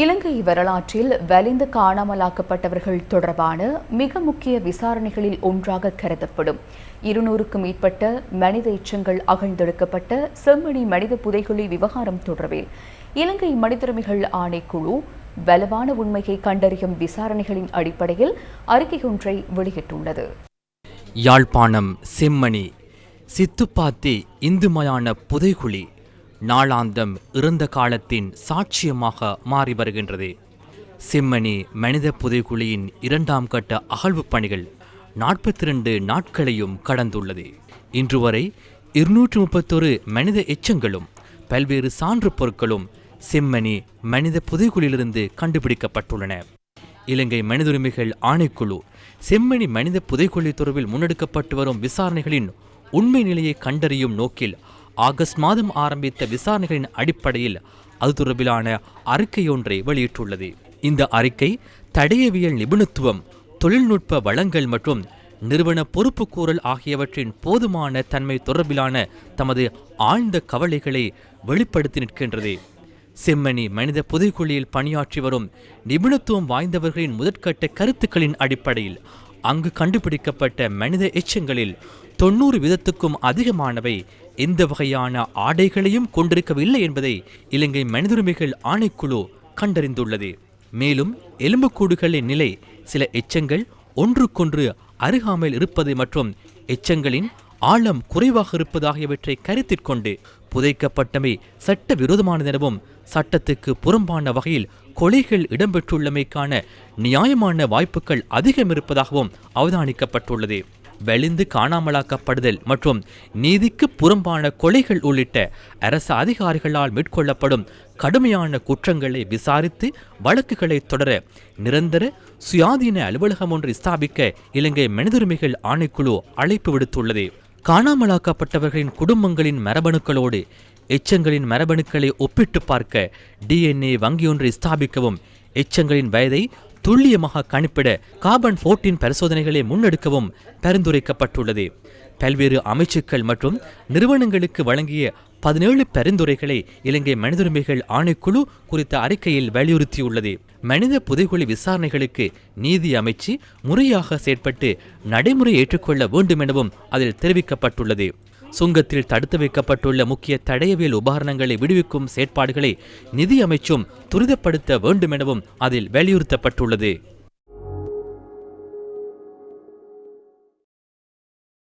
இலங்கை வரலாற்றில் வலிந்து காணாமலாக்கப்பட்டவர்கள் தொடர்பான மிக முக்கிய விசாரணைகளில் ஒன்றாக கருதப்படும். இருநூறுக்கும் மேற்பட்ட மனித எச்சங்கள் அகழ்ந்தெடுக்கப்பட்ட செம்மணி மனித புதைகுழி விவகாரம் தொடர்பில் இலங்கை மனிதுரிமைகள் ஆணைக்குழு வலுவான உண்மையை கண்டறியும் விசாரணைகளின் அடிப்படையில் அறிக்கை ஒன்றை வெளியிட்டுள்ளது. யாழ்ப்பாணம் செம்மணி சித்துப்பாத்தி இந்துமயான புதைகுழி நாளாந்தம் இறந்த காலத்தின் சாட்சியமாக மாறி வருகின்றது. செம்மணி மனித புதைகுழியின் இரண்டாம் கட்ட அகழ்வுப் பணிகள் நாற்பத்தி ரெண்டு நாட்களையும் கடந்துள்ளது. இன்று வரை இருநூற்று முப்பத்தொரு மனித எச்சங்களும் பல்வேறு சான்று பொருட்களும் செம்மணி மனித புதைக்குழியிலிருந்து கண்டுபிடிக்கப்பட்டுள்ளன. இலங்கை மனித உரிமைகள் ஆணைக்குழு செம்மணி மனித புதைக்குழி தொடர்பில் முன்னெடுக்கப்பட்டு வரும் விசாரணைகளின் உண்மை நிலையை கண்டறியும் நோக்கில் ஆகஸ்ட் மாதம் ஆரம்பித்த விசாரணைகளின் அடிப்படையில் அது தொடர்பிலான அறிக்கையொன்றை வெளியிட்டுள்ளது. இந்த அறிக்கை தடயவியல் நிபுணத்துவம் தொழில்நுட்ப வளங்கள் மற்றும் நிறுவன பொறுப்புக்கூறல் ஆகியவற்றின் போதுமான தன்மை தொடர்பிலான தமது ஆழ்ந்த கவலைகளை வெளிப்படுத்தி நிற்கின்றது. செம்மணி மனித புதைக்குழியில் பணியாற்றி வரும் நிபுணத்துவம் வாய்ந்தவர்களின் முதற்கட்ட கருத்துக்களின் அடிப்படையில் அங்கு கண்டுபிடிக்கப்பட்ட மனித எச்சங்களில் தொண்ணூறு விதத்துக்கும் அதிகமானவை எந்த வகையான ஆடைகளையும் கொண்டிருக்கவில்லை என்பதை இலங்கை மனிதுரிமைகள் ஆணைக்குழு கண்டறிந்துள்ளது. மேலும் எலும்புக்கூடுகளின் நிலை சில எச்சங்கள் ஒன்றுக்கொன்று அருகாமையில் இருப்பது மற்றும் எச்சங்களின் ஆழம் குறைவாக இருப்பது ஆகியவற்றை கருத்தில் கொண்டு புதைக்கப்பட்டமை சட்ட விரோதமானதெனவும் சட்டத்துக்கு புறம்பான வகையில் கொலைகள் இடம்பெற்றுள்ளமைக்கான நியாயமான வாய்ப்புகள் அதிகம் இருப்பதாகவும் அவதானிக்கப்பட்டுள்ளது. வெளிந்து காணாமலாக்கப்படுதல் மற்றும் நீதிக்கு புறம்பான கொலைகள் உள்ளிட்ட அரசு அதிகாரிகளால் மேற்கொள்ளப்படும் கடுமையான குற்றங்களை விசாரித்து வழக்குகளை தொடர நிரந்தர சுயாதீன அலுவலகம் ஒன்று ஸ்தாபிக்க இலங்கை மனிதுரிமைகள் ஆணைக்குழு அழைப்பு விடுத்துள்ளது. காணாமலாக்கப்பட்டவர்களின் குடும்பங்களின் மரபணுக்களோடு எச்சங்களின் மரபணுக்களை ஒப்பிட்டு பார்க்க டிஎன்ஏ வங்கியொன்றை ஸ்தாபிக்கவும் எச்சங்களின் வயதை துல்லியமாக கணிப்பிட கார்பன் போர்டீன் பரிசோதனைகளை முன்னெடுக்கவும் பரிந்துரைக்கப்பட்டுள்ளது. பல்வேறு அமைச்சுக்கள் மற்றும் நிறுவனங்களுக்கு வழங்கிய பதினேழு பரிந்துரைகளை இலங்கை மனிதுரிமைகள் ஆணைக்குழு குறித்த அறிக்கையில் வலியுறுத்தியுள்ளது. மனித புதைகுழி விசாரணைகளுக்கு நீதி அமைச்சு முறையாக செயற்பட்டு நடைமுறை ஏற்றுக்கொள்ள வேண்டும் எனவும் அதில் தெரிவிக்கப்பட்டுள்ளது. சுங்கத்தில் தடுத்து வைக்கப்பட்டுள்ள முக்கிய தடயவியல் உபகரணங்களை விடுவிக்கும் செயற்பாடுகளை நிதி அமைச்சும் துரிதப்படுத்த வேண்டும் எனவும் அதில் வலியுறுத்தப்பட்டுள்ளது.